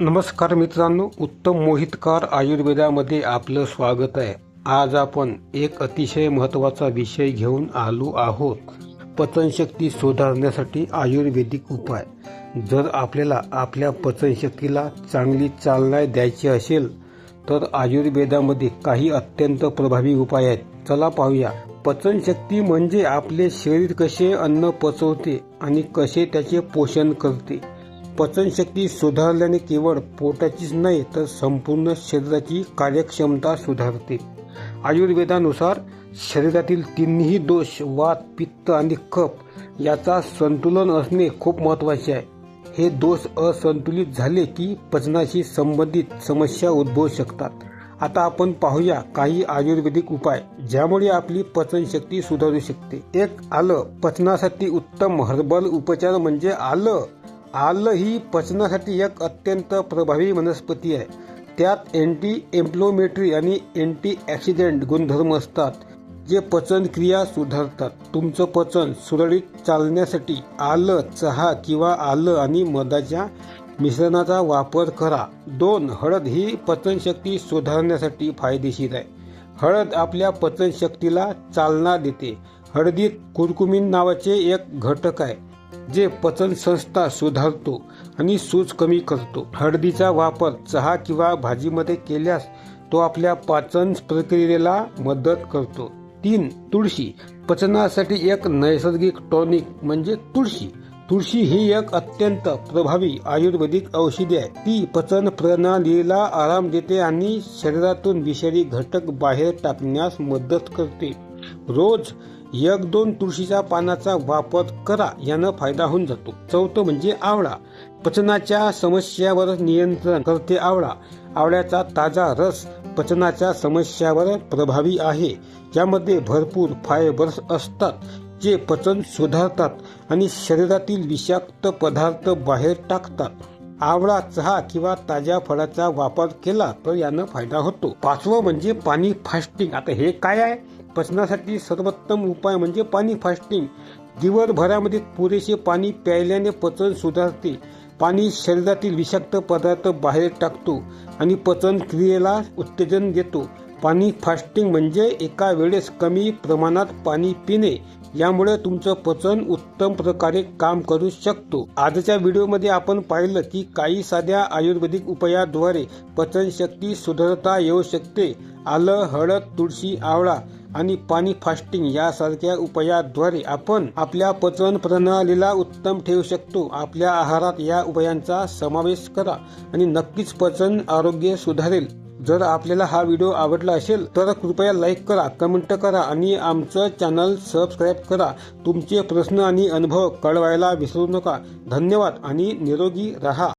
नमस्कार मित्रांनो उत्तम मोहितकार आयुर्वेदामध्ये आपलं स्वागत आहे. आज आपण एक अतिशय महत्त्वाचा विषय घेऊन आलो आहोत. पचनशक्ती सुधारण्यासाठी आयुर्वेदिक उपाय. जर आपल्याला आपल्या पचनशक्तीला चांगली चालना द्यायची असेल तर आयुर्वेदामध्ये काही अत्यंत प्रभावी उपाय आहेत. चला पाहूया. पचनशक्ती म्हणजे आपले शरीर कसे अन्न पचवते आणि कसे त्याचे पोषण करते. पचनशक्ती सुधारल्याने केवळ पोटाचीच नाही तर संपूर्ण शरीराची कार्यक्षमता सुधारते. आयुर्वेदानुसार शरीरातील तिन्ही दोष वात पित्त आणि कफ याचा संतुलन असणे खूप महत्त्वाचे आहे. हे दोष असंतुलित झाले की पचनाशी संबंधित समस्या उद्भवू शकतात. आता आपण पाहूया काही आयुर्वेदिक उपाय ज्यामुळे आपली पचनशक्ती सुधारू शकते. एक आलं पचनासाठी उत्तम हर्बल उपचार म्हणजे आलं. आलं ही पचनासाठी एक अत्यंत प्रभावी वनस्पती आहे. त्यात अँटी एम्प्लोमेट्री आणि अँटी ॲक्सिडेंट गुणधर्म असतात जे पचनक्रिया सुधारतात. तुमचं पचन सुरळीत चालण्यासाठी आलं चहा किंवा आलं आणि मधाच्या मिश्रणाचा वापर करा. दोन हळद ही पचनशक्ती सुधारण्यासाठी फायदेशीर आहे. हळद आपल्या पचनशक्तीला चालना देते. हळदीत कुरकुमीन नावाचे एक घटक आहे. जे पचन संस्था सुधारतो आणि सूज कमी करतो. हळदीचा वापर चहा किंवा भाजीमध्ये केल्यास तो आपल्या पाचन प्रक्रियेला मदत करतो. तीन तुळशी. पचनासाठी एक नैसर्गिक टॉनिक म्हणजे तुळशी. तुळशी ही एक अत्यंत प्रभावी आयुर्वेदिक औषधी आहे. ती पचन प्रणालीला आराम देते आणि शरीरातून विषारी घटक बाहेर टाकण्यास मदत करते. रोज एक दोन तुळशीच्या पानाचा वापर करा यानं फायदा होऊन जातो. चौथं म्हणजे आवळा. पचनाच्या समस्यावर नियंत्रण करते आवळा. आवळ्याचा ताजा रस पचनाच्या समस्यावर प्रभावी आहे. यामध्ये भरपूर फायबर्स असतात जे पचन सुधारतात आणि शरीरातील विषाक्त पदार्थ बाहेर टाकतात. आवळा चहा किंवा ताज्या फळाचा वापर केला तर यानं फायदा होतो. पाचवं म्हणजे पाणी फास्टिंग आता हे काय आहे? पचनासाठी सर्वोत्तम उपाय म्हणजे पाणी फास्टिंग दिवसभरामध्ये पुरेसे पाणी प्यायल्याने पचन सुधारते. पाणी शरीरातील विषाक्त पदार्थ बाहेर टाकतो आणि पचन क्रियेला उत्तेजन देतो. पाणी फास्टिंग म्हणजे एका वेळेस कमी प्रमाणात पाणी पिणे यामुळे तुमचं पचन उत्तम प्रकारे काम करू शकतो. आजच्या व्हिडिओमध्ये आपण पाहिलं की काही साध्या आयुर्वेदिक उपायाद्वारे पचनशक्ती सुधारता येऊ शकते. आलं हळद तुळशी आवळा आणि पाणी फास्टिंग यासारख्या उपायाद्वारे आपण आपल्या पचन प्रणालीला उत्तम ठेवू शकतो. आपल्या आहारात या उपायांचा समावेश करा आणि नक्कीच पचन आरोग्य सुधारेल. जर आपल्याला हा व्हिडिओ आवडला असेल तर कृपया लाईक करा कमेंट करा आणि आमचं चॅनल सबस्क्राईब करा. तुमचे प्रश्न आणि अनुभव कळवायला विसरू नका. धन्यवाद आणि निरोगी रहा.